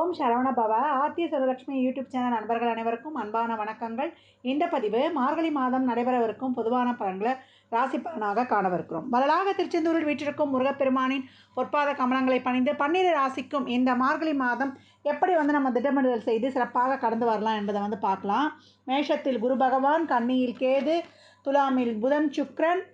ஓம் சரவண பவ. ஆத்திய சரலட்சுமி YouTube channel நண்பர்கள் அனைவருக்கும் அன்பான வணக்கங்கள். இந்த பதிவு மார்கழி மாதம் நடைபெறவிருக்கும் பொதுவான பலன்களை ராசி பலனாக காணவிருக்கிறோம். வரலாக திருச்செந்தூரில் வீற்றிருக்கும் முருகப்பெருமானின் பொற்பாத கமலங்களை பணிந்து பன்னிரு ராசிக்கும் இந்த மார்கழி மாதம் எப்படி வந்து நம்ம திட்டமிடுதல் செய்து சிறப்பாக கடந்து வரலாம் என்பதை வந்து பார்க்கலாம். மேஷத்தில் குரு பகவான் கன்னியில் கேது துலாமில் புதன் சுக்ரன்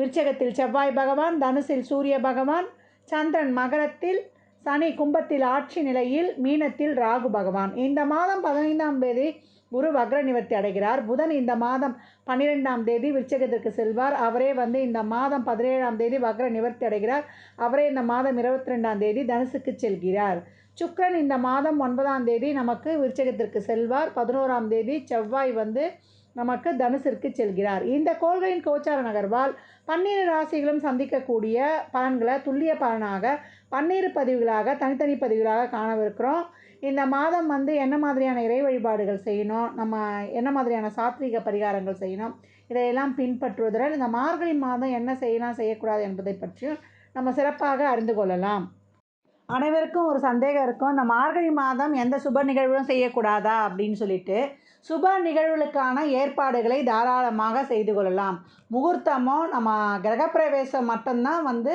விருச்சகத்தில் செவ்வாய் பகவான் தனுசில் சூரிய பகவான் சந்திரன் மகரத்தில் சனி கும்பத்தில் ஆட்சி நிலையில் மீனத்தில் ராகு பகவான். இந்த மாதம் பதினைந்தாம் தேதி குரு வக்ர நிவர்த்தி அடைகிறார். புதன் இந்த மாதம் பன்னிரெண்டாம் தேதி விருச்சகத்திற்கு செல்வார். அவரே வந்து இந்த மாதம் பதினேழாம் தேதி வக்ர நிவர்த்தி அடைகிறார். அவரே இந்த மாதம் இருபத்தி ரெண்டாம் தேதி தனுசுக்கு செல்கிறார். சுக்ரன் இந்த மாதம் ஒன்பதாம் தேதி நமக்கு விருச்சகத்திற்கு செல்வார். பதினோராம் தேதி செவ்வாய் வந்து நமக்கு தனுசிற்கு செல்கிறார். இந்த கோள்களின் கோச்சார நகர்வால் பன்னிரு ராசிகளும் சந்திக்கக்கூடிய பலன்களை துல்லிய பலனாக பன்னிரு பதிவுகளாக தனித்தனி பதிவுகளாக காணவிருக்கிறோம். இந்த மாதம் வந்து என்ன மாதிரியான இறை வழிபாடுகள் செய்யணும் நம்ம என்ன மாதிரியான சாத்விக பரிகாரங்கள் செய்யணும் இதையெல்லாம் பின்பற்றுவதுடன் இந்த மார்கழி மாதம் என்ன செய்யலாம் செய்யக்கூடாது என்பதை பற்றியும் நம்ம சிறப்பாக அறிந்து கொள்ளலாம். அனைவருக்கும் ஒரு சந்தேகம் இருக்கும் இந்த மார்கழி மாதம் எந்த சுப நிகழ்வும் செய்யக்கூடாதா அப்படின்னு சொல்லிட்டு சுப நிகழ்வுகளுக்கான ஏற்பாடுகளை தாராளமாக செய்து கொள்ளலாம். முகூர்த்தமோ நம்ம கிரகப்பிரவேசம் மட்டும்தான் வந்து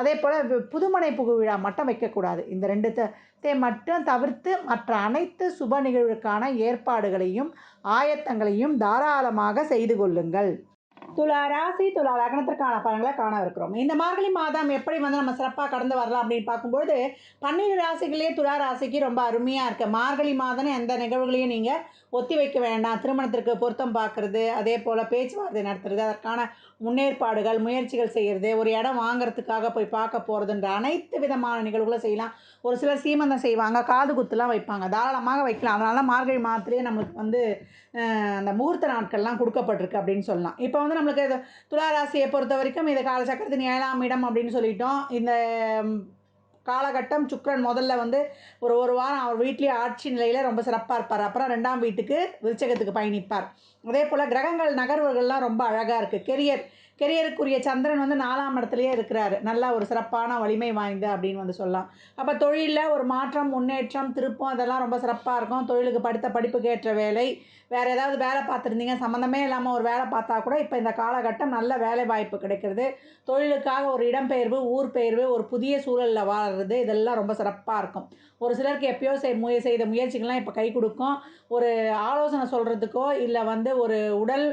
அதே போல் புதுமனை புகு விழா மட்டும் வைக்கக்கூடாது. இந்த ரெண்டு தே மட்டும் தவிர்த்து மற்ற அனைத்து சுப நிகழ்வுக்கான ஏற்பாடுகளையும் ஆயத்தங்களையும் தாராளமாக செய்து கொள்ளுங்கள். துலா ராசி துலா லக்னத்திற்கான பலன்களை காண இருக்கிறோம். இந்த மார்கழி மாதம் எப்படி வந்து நம்ம சிறப்பாக கடந்து வரலாம் அப்படின்னு பார்க்கும்போது பன்னிரு ராசிகளே துலா ராசிக்கு ரொம்ப அருமையாக இருக்குது மார்கழி மாதம் எந்த நிகழ்வுகளையும் நீங்கள் ஒத்தி வைக்க வேண்டாம். திருமணத்திற்கு பொருத்தம் பார்க்குறது அதே போல் பேச்சுவார்த்தை நடத்துறது அதற்கான முன்னேற்பாடுகள் முயற்சிகள் செய்கிறது ஒரு இடம் வாங்கிறதுக்காக போய் பார்க்க போகிறதுன்ற அனைத்து விதமான நிகழ்வுகளும் செய்யலாம். ஒரு சிலர் சீமந்தம் செய்வாங்க காது குத்துலாம் வைப்பாங்க தாராளமாக வைக்கலாம். அதனால மார்கழி மாதத்துலேயே நம்மளுக்கு வந்து அந்த முகூர்த்த நாட்கள்லாம் கொடுக்கப்பட்டிருக்கு அப்படின்னு சொல்லலாம். இப்போ வந்து நம்மளுக்கு துளாராசியை பொறுத்த வரைக்கும் இது காலச்சக்கரத்தின் ஏழாம் இடம் அப்படின்னு சொல்லிட்டோம். இந்த காலகட்டம் சுக்ரன் முதல்ல வந்து ஒரு ஒரு வாரம் அவர் வீட்லேயே ஆட்சி நிலையில் ரொம்ப சிறப்பாக இருப்பார். அப்புறம் ரெண்டாம் வீட்டுக்கு விருச்சகத்துக்கு பயணிப்பார். அதே போல் கிரகங்கள் நகர்வுகள்லாம் ரொம்ப அழகாக இருக்குது கெரியர் கெரியருக்குரிய சந்திரன் வந்து நாலாம் இடத்துலையே இருக்கிறாரு. நல்லா ஒரு சிறப்பான வலிமை வாய்ந்த அப்படின்னு வந்து சொல்லலாம். அப்போ தொழிலில் ஒரு மாற்றம் முன்னேற்றம் திருப்பம் அதெல்லாம் ரொம்ப சிறப்பாக இருக்கும். தொழிலுக்கு படித்த படிப்புக்கு ஏற்ற வேலை. வேறு ஏதாவது வேலை பார்த்துருந்தீங்க சம்மந்தமே இல்லாமல் ஒரு வேலை பார்த்தா கூட இப்போ இந்த காலகட்டம் நல்ல வேலை வாய்ப்பு கிடைக்கிறது. தொழிலுக்காக ஒரு இடம்பெயர்வு ஊர் பெயர்வு ஒரு புதிய சூழலில் வாழ்கிறது இதெல்லாம் ரொம்ப சிறப்பாக இருக்கும். ஒரு சிலருக்கு எப்பயோ செய் முய செய்த முயற்சிகள்லாம் இப்போ கை கொடுக்கும். ஒரு ஆலோசனை சொல்கிறதுக்கோ இல்லை வந்து ஒரு உடல்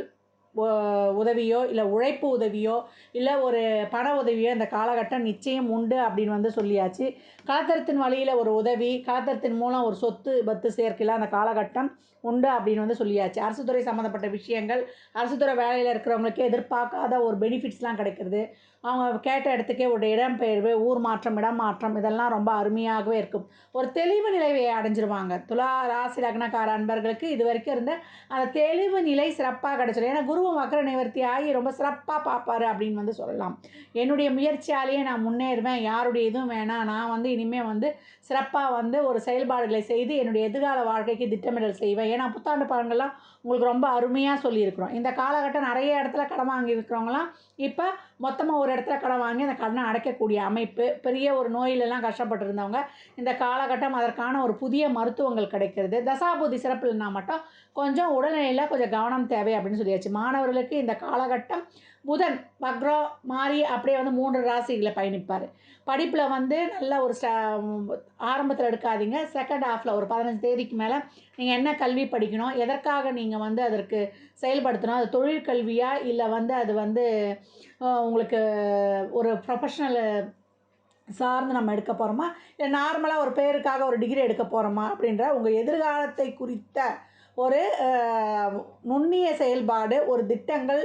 உதவியோ இல்லை உழைப்பு உதவியோ இல்லை ஒரு பண உதவியோ இந்த காலகட்டம் நிச்சயம் உண்டு அப்படின்னு வந்து சொல்லியாச்சு. காத்திரத்தின் வழியில் ஒரு உதவி காத்திரத்தின் மூலம் ஒரு சொத்து பத்து சேர்க்கையில் அந்த காலகட்டம் உண்டு அப்படின்னு வந்து சொல்லியாச்சு. அரசு துறை சம்மந்தப்பட்ட விஷயங்கள் அரசு துறை வேலையில் இருக்கிறவங்களுக்கு எதிர்பார்க்காத ஒரு பெனிஃபிட்ஸ்லாம் கிடைக்கிறது. அவங்க கேட்ட இடத்துக்கே ஒரு இடம்பெயர்வு ஊர் மாற்றம் இடம் மாற்றம் இதெல்லாம் ரொம்ப அருமையாகவே இருக்கும். ஒரு தெளிவு நிலையை அடைஞ்சிருவாங்க. துலா ராசி லக்னக்கார அன்பர்களுக்கு இது வரைக்கும் இருந்த அந்த தெளிவு நிலை சிறப்பாக கிடச்சிடும். ஏன்னா குருவும் வக்கர நிவர்த்தி ஆகி ரொம்ப சிறப்பாக பார்ப்பாரு அப்படின்னு வந்து சொல்லலாம். என்னுடைய முயற்சியாலேயே நான் முன்னேறுவேன். யாருடைய இதுவும் வேணாம். நான் வந்து இனிமேல் வந்து சிறப்பாக வந்து ஒரு செயல்பாடுகளை செய்து என்னுடைய எதிர்கால வாழ்க்கைக்கு திட்டமிடல் செய்வேன். ஏன்னா புத்தாண்டு பழங்கள்லாம் உங்களுக்கு ரொம்ப அருமையாக சொல்லியிருக்கிறோம். இந்த காலகட்டம் நிறைய இடத்துல கடன் வாங்கியிருக்கிறவங்களாம் இப்போ மொத்தமாக ஒரு இடத்துல கடன் வாங்கி அந்த கடனை அடைக்கக்கூடிய அமைப்பு பெரிய ஒரு நோயிலெல்லாம் கஷ்டப்பட்டு இருந்தவங்க இந்த காலகட்டம் அதற்கான ஒரு புதிய மருத்துவங்கள் கிடைக்கிறது. தசாபூதி சிறப்பு மட்டும் கொஞ்சம் உடல்நிலையில் கொஞ்சம் கவனம் தேவை அப்படின்னு சொல்லியாச்சு. மாணவர்களுக்கு இந்த காலகட்டம் புதன் வக்ரம் மாறி அப்படியே வந்து மூன்று ராசிகளை பயணிப்பார். படிப்பில் வந்து நல்ல ஒரு ஸ்ட ஆரம்பத்தில் எடுக்காதீங்க. செகண்ட் ஹாஃபில் ஒரு பதினஞ்சு தேதிக்கு மேலே நீங்கள் என்ன கல்வி படிக்கணும் எதற்காக நீங்கள் வந்து அதற்கு செயல்படுத்தணும் அது தொழிற்கல்வியா இல்லை வந்து அது வந்து உங்களுக்கு ஒரு ப்ரொஃபஷ்னல் சார்ந்து நம்ம எடுக்க போகிறோமா இல்லை நார்மலாக ஒரு பேருக்காக ஒரு டிகிரி எடுக்க போகிறோமா அப்படின்ற உங்கள் எதிர்காலத்தை குறித்த ஒரு நுண்ணிய செயல்பாடு ஒரு திட்டங்கள்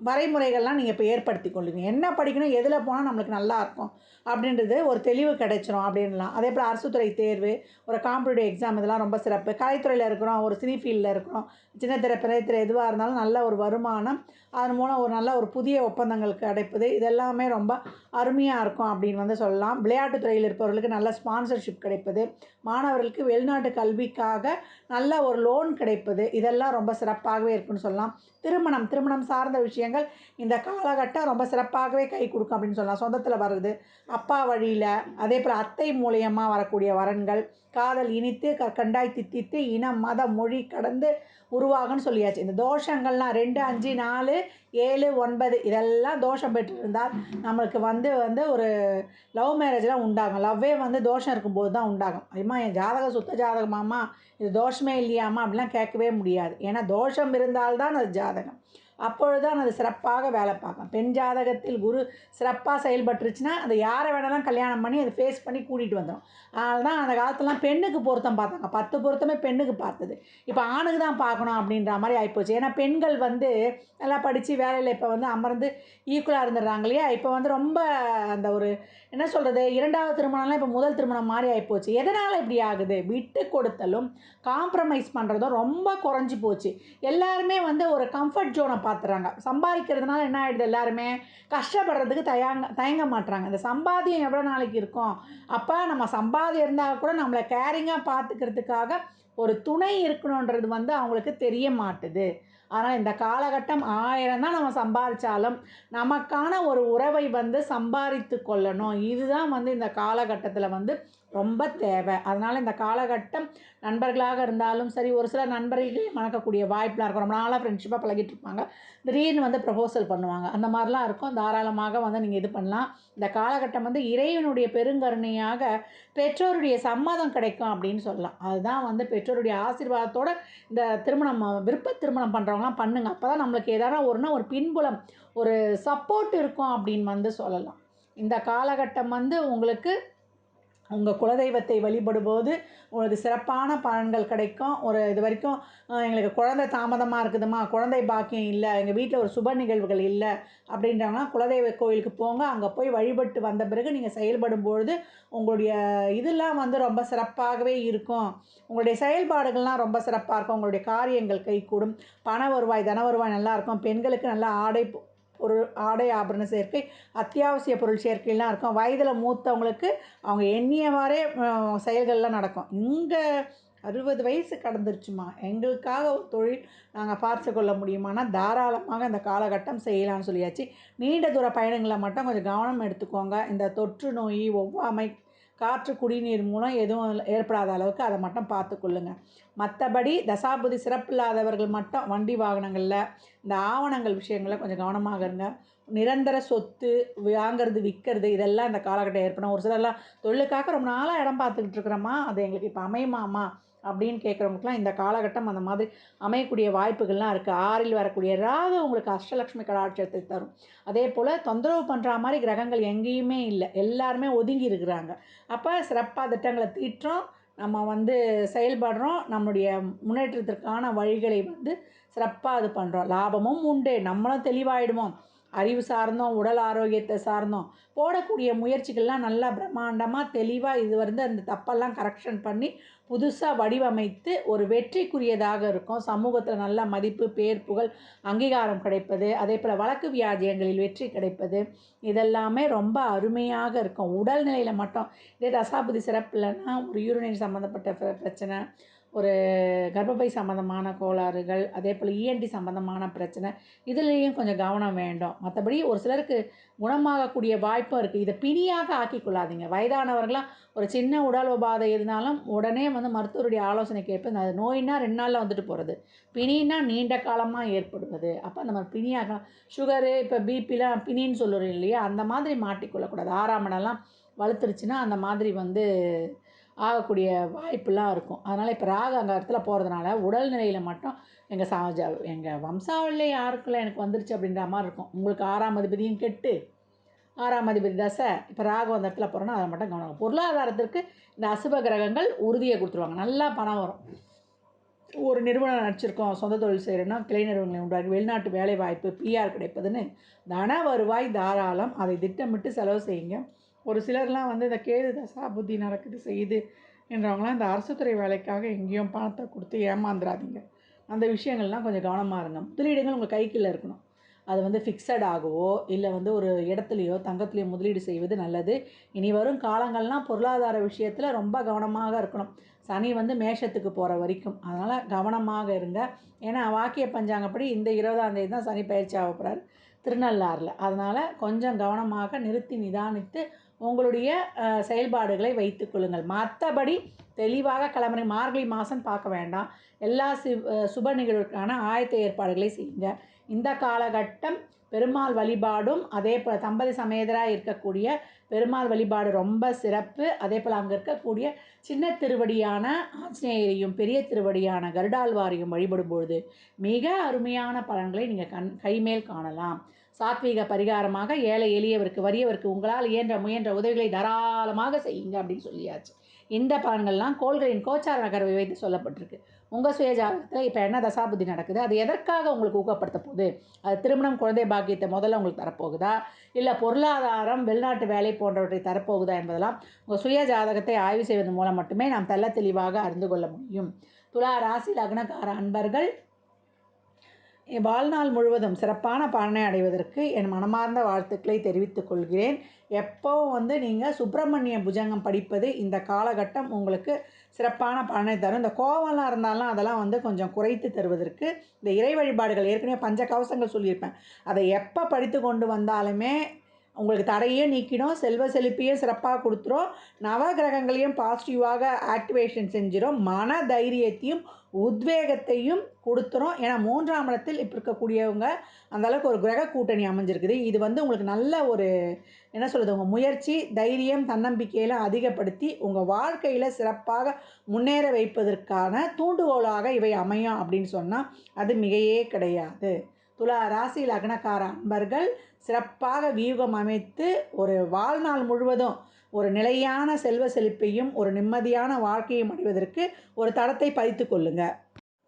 வரைமுறைகள்லாம் நீங்கள் இப்போ ஏற்படுத்தி கொள்ளுங்க என்ன படிக்கணும் எதில் போனால் நம்மளுக்கு நல்லா இருக்கும்? அப்படின்றது ஒரு தெளிவு கிடைச்சிரும் அப்படின்லாம். அதே போல் அரசுத்துறை தேர்வு ஒரு காம்படிட்டிவ் எக்ஸாம் இதெல்லாம் ரொம்ப சிறப்பு. கலைத்துறையில் இருக்கிறோம் ஒரு சினி ஃபீல்டில் இருக்கிறோம். சின்ன திரை பெரிய எதுவாக இருந்தாலும் நல்ல ஒரு வருமானம் அதன் மூலம் ஒரு நல்ல ஒரு புதிய ஒப்பந்தங்கள் கிடைப்பது. இதெல்லாமே ரொம்ப அருமையாக இருக்கும் அப்படின்னு வந்து சொல்லலாம். விளையாட்டுத் துறையில் இருப்பவர்களுக்கு நல்ல ஸ்பான்சர்ஷிப் கிடைப்பது. மாணவர்களுக்கு வெளிநாட்டு கல்விக்காக நல்ல ஒரு லோன் கிடைப்பது. இதெல்லாம் ரொம்ப சிறப்பாகவே இருக்குன்னு சொல்லலாம். திருமணம் திருமணம் சார்ந்த விஷயங்கள் இந்த காலகட்டம் ரொம்ப சிறப்பாகவே கை கொடுக்கும் அப்படின்னு சொல்லலாம். சொந்தத்தில் வர்றது அப்பா வழியில் அதே போல் அத்தை மூலியமாக வரக்கூடிய வரன்கள் காதல் இனித்து க கண்டாய் தித்தித்து இனம் மதம் மொழி கடந்து உருவாகும்னு சொல்லியாச்சு. இந்த தோஷங்கள்லாம் ரெண்டு அஞ்சு நாலு ஏழு ஒன்பது இதெல்லாம் தோஷம் பெற்றிருந்தால் நம்மளுக்கு வந்து வந்து ஒரு லவ் மேரேஜ்லாம் உண்டாகும். லவ்வே வந்து தோஷம் இருக்கும்போது தான் உண்டாகும். அம்மா என் ஜாதகம் சுத்த ஜாதகமாம்மா இது தோஷமே இல்லையாம்மா அப்படிலாம் கேட்கவே முடியாது. ஏன்னா தோஷம் இருந்தால்தான் அது ஜாதகம். அப்பொழுது தான் அது சிறப்பாக வேலை பார்க்கும் பெண் ஜாதகத்தில் குரு சிறப்பாக செயல்பட்டுருச்சுன்னா அதை யாரை வேணாலும் கல்யாணம் பண்ணி அதை ஃபேஸ் பண்ணி கூட்டிகிட்டு வந்துடும் அதனால தான் அந்த காலத்துலலாம் பெண்ணுக்கு பொருத்தம் பார்த்தாங்க. பத்து பொருத்தமே பெண்ணுக்கு பார்த்தது. இப்போ ஆணுக்கு தான் பார்க்கணும் அப்படின்ற மாதிரி ஆகிப்போச்சு ஏன்னா பெண்கள் வந்து நல்லா படித்து வேலையில் இப்போ வந்து அமர்ந்து ஈக்குவலாக இருந்துடுறாங்க இல்லையா? இப்போ வந்து ரொம்ப அந்த ஒரு என்ன சொல்கிறது இரண்டாவது திருமணம்லாம் இப்போ முதல் திருமணம் மாதிரி ஆகிப்போச்சு எதனால் இப்படி ஆகுது? விட்டு கொடுத்தலும் காம்ப்ரமைஸ் பண்ணுறதும் ரொம்ப குறைஞ்சி போச்சு. எல்லாருமே வந்து ஒரு கம்ஃபர்ட் ஜோனை பார்த்துறாங்க சம்பாதிக்கிறதுனால என்ன ஆகிடுது எல்லாருமே? கஷ்டப்படுறதுக்கு தயங்க தயங்க மாட்டுறாங்க இந்த சம்பாதியம் எவ்வளோ நாளைக்கு இருக்கும்? அப்போ நம்ம சம்பாதியம் இருந்தால் கூட நம்மளை கேரிங்காக பார்த்துக்கிறதுக்காக ஒரு துணை இருக்கணுன்றது வந்து அவங்களுக்கு தெரிய மாட்டுது. ஆனால் இந்த காலகட்டம் ஆயிரம் தான் நம்ம சம்பாதிச்சாலும் நமக்கான ஒரு உறவை வந்து சம்பாதித்து கொள்ளணும். இதுதான் வந்து இந்த காலகட்டத்தில் வந்து ரொம்ப தேவை. அதனால் இந்த காலகட்டம் நண்பர்களாக இருந்தாலும் சரி ஒரு சில நண்பர்களே மணக்கக்கூடிய வாய்ப்பெலாம் இருக்கும். ரொம்ப நாளாக ஃப்ரெண்ட்ஷிப்பாக பழகிட்டு இருப்பாங்க. திடீர்னு வந்து ப்ரப்போசல் பண்ணுவாங்க. அந்த மாதிரிலாம் இருக்கும். தாராளமாக வந்து நீங்கள் இது பண்ணலாம். இந்த காலகட்டம் வந்து இறைவனுடைய பெருங்கருணையாக பெற்றோருடைய சம்மதம் கிடைக்கும் அப்படின்னு சொல்லலாம். அதுதான் வந்து பெற்றோருடைய ஆசீர்வாதத்தோடு இந்த திருமணம் விருப்ப திருமணம் பண்ணுறவங்களாம் பண்ணுங்க. அப்போ தான் நம்மளுக்கு ஏதாவது ஒருனா ஒரு பின்புலம் ஒரு சப்போர்ட் இருக்கும் அப்படின்னு வந்து சொல்லலாம். இந்த காலகட்டம் வந்து உங்களுக்கு உங்கள் குலதெய்வத்தை வழிபடும்போது உங்களுக்கு சிறப்பான பலன்கள் கிடைக்கும். ஒரு இது வரைக்கும் எங்களுக்கு குழந்தை தாமதமாக இருக்குதுமா குழந்தை பாக்கியம் இல்லை எங்கள் வீட்டில் ஒரு சுப நிகழ்வுகள் இல்லை அப்படின்றாங்கன்னா குலதெய்வ கோயிலுக்கு போங்க. அங்கே போய் வழிபட்டு வந்த பிறகு நீங்கள் செயல்படும் பொழுது உங்களுடைய இதெல்லாம் வந்து ரொம்ப சிறப்பாகவே இருக்கும். உங்களுடைய செயல்பாடுகள்லாம் ரொம்ப சிறப்பாக இருக்கும். உங்களுடைய காரியங்கள் கைகூடும் பண வருவாய் தன வருவாய் நல்லாயிருக்கும் பெண்களுக்கு நல்லா ஆடை பொருள் ஆடை ஆபரண சேர்க்கை அத்தியாவசிய பொருள் சேர்க்கைலாம் இருக்கும். வயதில் மூத்தவங்களுக்கு அவங்க எண்ணியவாறே மாதிரியே செயல்கள்லாம் நடக்கும். இங்கே அறுபது வயசு கடந்துருச்சுமா? எங்களுக்காக ஒரு தொழில் நாங்கள் பார்த்து கொள்ள முடியுமானா தாராளமாக இந்த காலகட்டம் செய்யலாம்னு சொல்லியாச்சு. நீண்ட தூர பயணங்களை மட்டும் கொஞ்சம் கவனம் எடுத்துக்கோங்க. இந்த தொற்று நோய் ஒவ்வாமை காற்று குடிநீர் மூலம் எதுவும் ஏற்படாத அளவுக்கு அதை மட்டும் பார்த்துக்கொள்ளுங்க. மற்றபடி தசாபுதி சிறப்பில்லாதவர்கள் மட்டும் வண்டி வாகனங்களில் இந்த ஆவணங்கள் விஷயங்களில் கொஞ்சம் கவனமாக இருங்க. நிரந்தர சொத்து வாங்கிறது விற்கிறது இதெல்லாம் இந்த காலகட்டம் ஏற்படும். ஒரு சிலர்லாம் தொழிலுக்காக ரொம்ப நாளாக இடம் பார்த்துக்கிட்டு இருக்கிறோமா? அது எங்களுக்கு இப்போ அமையுமாமா? அப்படின்னு கேட்குறவங்களுக்குலாம் இந்த காலகட்டம் அந்த மாதிரி அமையக்கூடிய வாய்ப்புகள்லாம் இருக்குது ஆறில் வரக்கூடிய ராகு உங்களுக்கு அஷ்டலக்ஷ்மி கடாட்சத்தை தரும். அதே போல் தொந்தரவு பண்ணுற மாதிரி கிரகங்கள் எங்கேயுமே இல்லை. எல்லாருமே ஒதுங்கி இருக்கிறாங்க. அப்போ சிறப்பாக திட்டங்களை தீட்டுறோம். நம்ம வந்து செயல்படுறோம். நம்முடைய முன்னேற்றத்திற்கான வழிகளை வந்து சிறப்பாக இது பண்ணுறோம் லாபமும் உண்டு. நம்மளும் தெளிவாயிடுவோம். அறிவு சார்ந்தோம் உடல் ஆரோக்கியத்தை சார்ந்தோம். போடக்கூடிய முயற்சிகள்லாம் நல்லா பிரம்மாண்டமாக தெளிவாக இது வந்து அந்த தப்பெல்லாம் கரெக்ஷன் பண்ணி புதுசாக வடிவமைத்து ஒரு வெற்றிக்குரியதாக இருக்கும். சமூகத்தில் நல்ல மதிப்பு பேர் புகழ் அங்கீகாரம் கிடைப்பது அதே போல் வழக்கு வியாஜியங்களில் வெற்றி கிடைப்பது இதெல்லாமே ரொம்ப அருமையாக இருக்கும். உடல்நிலையில் மட்டும் இதே தசாபுதி சிறப்பு இல்லைன்னா ஒரு யூரினரி சம்மந்தப்பட்ட பிர- பிரச்சனை ஒரு கர்ப்பப்பை சம்மந்தமான கோளாறுகள் அதே போல் இஎன்டி சம்மந்தமான பிரச்சனை இதுலேயும் கொஞ்சம் கவனம் வேண்டும். மற்றபடி ஒரு சிலருக்கு குணமாகக்கூடிய வாய்ப்பும் இருக்குது இதை பிணியாக ஆக்கிக்கொள்ளாதீங்க. வயதானவர்களாம் ஒரு சின்ன உடல் உபாதை இருந்தாலும் உடனே வந்து மருத்துவருடைய ஆலோசனை கேட்பு அது நோயினா ரெண்டு நாளில் வந்துட்டு போகிறது பிணின்னா நீண்ட காலமாக ஏற்படுவது. அப்போ அந்த மாதிரி பிணியாக சுகரு இப்போ பிபிலாம் பிணின்னு சொல்லுறோம் இல்லையா? அந்த மாதிரி மாட்டிக்கொள்ளக்கூடாது. ஆறாம் இடம்லாம் வளர்த்துருச்சுன்னா அந்த மாதிரி வந்து ஆகக்கூடிய வாய்ப்புலாம் இருக்கும். அதனால் இப்போ ராகு அந்த இடத்துல போகிறதுனால உடல்நிலையில் மட்டும் எங்கள் சாஜ எங்கள் வம்சாவளியில் யாருக்குள்ள எனக்கு வந்துருச்சு அப்படின்ற மாதிரி இருக்கும். உங்களுக்கு ஆறாம் அதிபதியும் கெட்டு. ஆறாம் அதிபதி தசை இப்போ ராகு அந்த இடத்துல போகிறோன்னா அதை மட்டும் கவனம் பொருளாதாரத்திற்கு இந்த அசுப கிரகங்கள் உறுதியை கொடுத்துருவாங்க. நல்லா பணம் வரும். ஒரு நிறுவனம் நடிச்சிருக்கோம். சொந்த தொழில் செய்கிறோன்னா கிளை நிறுவனங்களை உண்டாக்கி வெளிநாட்டு வேலை வாய்ப்பு பிஆர் கிடைப்பதுன்னு தன வருவாய் தாராளம். அதை திட்டமிட்டு செலவு செய்யுங்க. ஒரு சிலர்லாம் வந்து இந்த கேது தசா புத்தி நடக்குது செய்யுது என்றவங்களாம் இந்த அரசுத்துறை வேலைக்காக எங்கேயும் பணத்தை கொடுத்து ஏமாந்துடாதீங்க அந்த விஷயங்கள்லாம் கொஞ்சம் கவனமாக இருங்க. முதலீடுகள் உங்கள் கைக்குள்ளே இருக்கணும். அது வந்து ஃபிக்ஸட் ஆகவோ இல்லை வந்து ஒரு இடத்துலையோ தங்கத்துலையோ முதலீடு செய்வது நல்லது. இனி வரும் காலங்கள்லாம் பொருளாதார விஷயத்தில் ரொம்ப கவனமாக இருக்கணும். சனி வந்து மேஷத்துக்கு போகிற வரைக்கும். அதனால் கவனமாக இருங்க. ஏன்னா வாக்கிய பஞ்சாங்கப்படி இந்த இருபதாம் தேதி தான் சனி பயிற்சி ஆக போகிறார் திருநள்ளாறில். அதனால் கொஞ்சம் கவனமாக நிறுத்தி நிதானித்து உங்களுடைய செயல்பாடுகளை வைத்துக்கொள்ளுங்கள் மற்றபடி தெளிவாக கிளம்புற மார்கழி மாதம் பார்க்க வேண்டாம். எல்லா சுப நிகழ்வுக்கான ஆயத்த ஏற்பாடுகளை செய்யுங்க. இந்த காலகட்டம் பெருமாள் வழிபாடும் அதே போல் தம்பதி சமேதராக இருக்கக்கூடிய பெருமாள் வழிபாடு ரொம்ப சிறப்பு. அதே போல் அங்கே இருக்கக்கூடிய சின்ன திருவடியான ஆஞ்சநேயரையும் பெரிய திருவடியான கருடாழ்வாரையும் வழிபடும் பொழுது மிக அருமையான பலன்களை நீங்கள் கண் கைமேல் காணலாம். சாத்வீக பரிகாரமாக ஏழை எளியவருக்கு வறியவருக்கு உங்களால் இயன்ற முயன்ற உதவிகளை தாராளமாக செய்யுங்க அப்படின்னு சொல்லியாச்சு. இந்த பலன்கள்லாம் கோள்களின் கோச்சார நகர்வை வைத்து சொல்லப்பட்டிருக்கு. உங்கள் சுய ஜாதகத்தில் இப்போ என்ன தசாபுத்தி நடக்குது? அது எதற்காக உங்களுக்கு ஊக்கப்படுத்த போகுது? அது திருமணம் குழந்தை பாக்கியத்தை முதல்ல உங்களுக்கு தரப்போகுதா? இல்லை பொருளாதாரம் வெளிநாட்டு வேலை போன்றவற்றை தரப்போகுதா என்பதெல்லாம் உங்கள் சுய ஜாதகத்தை ஆய்வு செய்வதன் மூலம் மட்டுமே நாம் தெள்ள தெளிவாக அறிந்து கொள்ள முடியும். துலா ராசி லக்னக்கார அன்பர்கள் என் வாழ்நாள் முழுவதும் சிறப்பான பலனை அடைவதற்கு என் மனமார்ந்த வாழ்த்துக்களை தெரிவித்துக் கொள்கிறேன். எப்போவும் வந்து நீங்கள் சுப்பிரமணிய புஜங்கம் படிப்பது இந்த காலகட்டம் உங்களுக்கு சிறப்பான பலனை தரும். இந்த கோவம்லாம் இருந்தாலும் அதெல்லாம் வந்து கொஞ்சம் குறைத்து தருவதற்கு இந்த இறை வழிபாடுகள் ஏற்கனவே பஞ்ச கவசங்கள் சொல்லியிருப்பேன். அதை எப்போ படித்து கொண்டு வந்தாலுமே உங்களுக்கு தடையே நீக்கிடும் செல்வ செழிப்பையும் சிறப்பாக கொடுத்துரும். நவ கிரகங்களையும் பாசிட்டிவாக ஆக்டிவேஷன் செஞ்சிடும் மன தைரியத்தையும் உத்வேகத்தையும் கொடுத்துரும். ஏன்னா மூன்றாம் இடத்தில் இப்போ இருக்கக்கூடியவங்க அந்த அளவுக்கு ஒரு கிரக கூட்டணி அமைஞ்சிருக்குது. இது வந்து உங்களுக்கு நல்ல ஒரு என்ன சொல்கிறது உங்கள் முயற்சி தைரியம் தன்னம்பிக்கையெல்லாம் அதிகப்படுத்தி உங்கள் வாழ்க்கையில் சிறப்பாக முன்னேற வைப்பதற்கான தூண்டுகோலாக இவை அமையும் அப்படின்னு சொன்னால் அது மிகையே கிடையாது. துலா ராசி லக்னக்கார அன்பர்கள் சிறப்பாக வியூகம் அமைத்து ஒரு வாழ்நாள் முழுவதும் ஒரு நிலையான செல்வ செழிப்பையும் ஒரு நிம்மதியான வாழ்க்கையும் அடைவதற்கு ஒரு தடத்தை பதித்து கொள்ளுங்கள்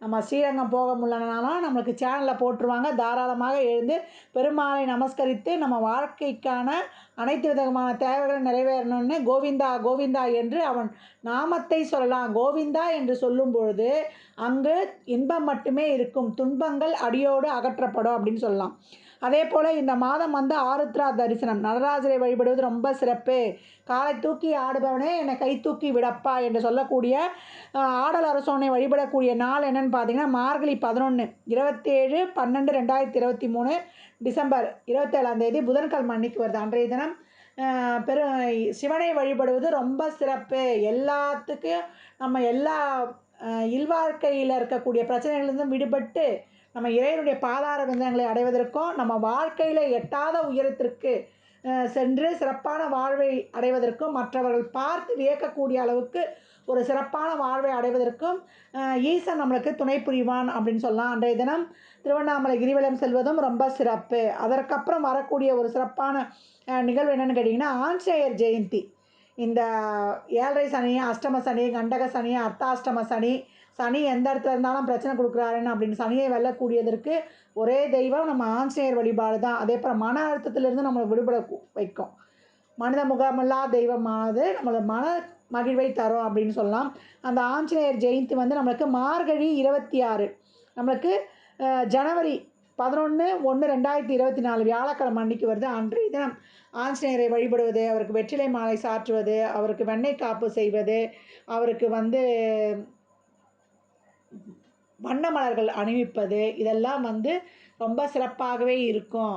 நம்ம ஸ்ரீரங்கம் போக முடியலனாலும் நம்மளுக்கு சேனலில் போட்டுருவாங்க. தாராளமாக எழுந்து பெருமாளை நமஸ்கரித்து நம்ம வாழ்க்கைக்கான அனைத்து விதமான தேவைகளும் நிறைவேறணும்னு கோவிந்தா கோவிந்தா என்று அவன் நாமத்தை சொல்லலாம். கோவிந்தா என்று சொல்லும் பொழுது அங்கு இன்பம் மட்டுமே இருக்கும். துன்பங்கள் அடியோடு அகற்றப்படும் அப்படின்னு சொல்லலாம். அதே போல் இந்த மாதம் வந்து ஆருத்ரா தரிசனம். நடராஜரை வழிபடுவது ரொம்ப சிறப்பு. காலை தூக்கி ஆடுபவனே என்னை கை தூக்கி விடப்பா என்று சொல்லக்கூடிய ஆடல் அரசோனை வழிபடக்கூடிய நாள் என்னன்னு பார்த்தீங்கன்னா மார்கழி பதினொன்று இருபத்தேழு பன்னெண்டு ரெண்டாயிரத்தி இருபத்தி மூணு டிசம்பர் இருபத்தேழாம் தேதி புதன்கிழமை அன்னைக்கு வருது. அன்றைய தினம் பெரும் பெரு சிவனை வழிபடுவது ரொம்ப சிறப்பு. எல்லாத்துக்கும் நம்ம எல்லா இல்வாழ்க்கையில் இருக்கக்கூடிய பிரச்சனைகளிலிருந்தும் விடுபட்டு நம்ம இறைவனுடைய பாதார விந்தங்களை அடைவதற்கும் நம்ம வாழ்க்கையில் எட்டாத உயரத்திற்கு சென்று சிறப்பான வாழ்வை அடைவதற்கும் மற்றவர்கள் பார்த்து வியக்கக்கூடிய அளவுக்கு ஒரு சிறப்பான வாழ்வை அடைவதற்கும் ஈசன் நம்மளுக்கு துணை புரிவான் அப்படின்னு சொல்லலாம். அன்றைய தினம் திருவண்ணாமலை கிரிவலம் செல்வதும் ரொம்ப சிறப்பு. அதற்கப்புறம் வரக்கூடிய ஒரு சிறப்பான நிகழ்வு என்னென்னு கேட்டிங்கன்னா ஆஞ்சநேயர் ஜெயந்தி. இந்த ஏழரை சனி அஷ்டம சனி கண்டக சனி அர்த்தாஷ்டம சனி சனி எந்த இடத்துல இருந்தாலும் பிரச்சனை கொடுக்குறாருன்னு அப்படின்னு சனியை வெல்லக்கூடியதற்கு ஒரே தெய்வம் நம்ம ஆஞ்சநேயர் வழிபாடு தான். அதே போல் மன அழுத்தத்திலிருந்து நம்மளை விடுபட வைக்கும். மனித முகமில்லா தெய்வமானது நம்மளை மன மகிழ்வை தரும் அப்படின்னு சொல்லலாம். அந்த ஆஞ்சநேயர் ஜெயந்தி வந்து நம்மளுக்கு மார்கழி இருபத்தி ஆறு. நம்மளுக்கு ஜனவரி பதினொன்று ஒன்று ரெண்டாயிரத்தி இருபத்தி நாலு வியாழக்கிழமை அன்னைக்கு வருது. அன்றைய தினம் ஆஞ்சநேயரை வழிபடுவது அவருக்கு வெற்றிலை மாலை சாற்றுவது அவருக்கு வெண்ணெய் காப்பு செய்வது அவருக்கு வந்து வண்ண மலர்கள் அணிவிப்பது இதெல்லாம் வந்து ரொம்ப சிறப்பாகவே இருக்கும்.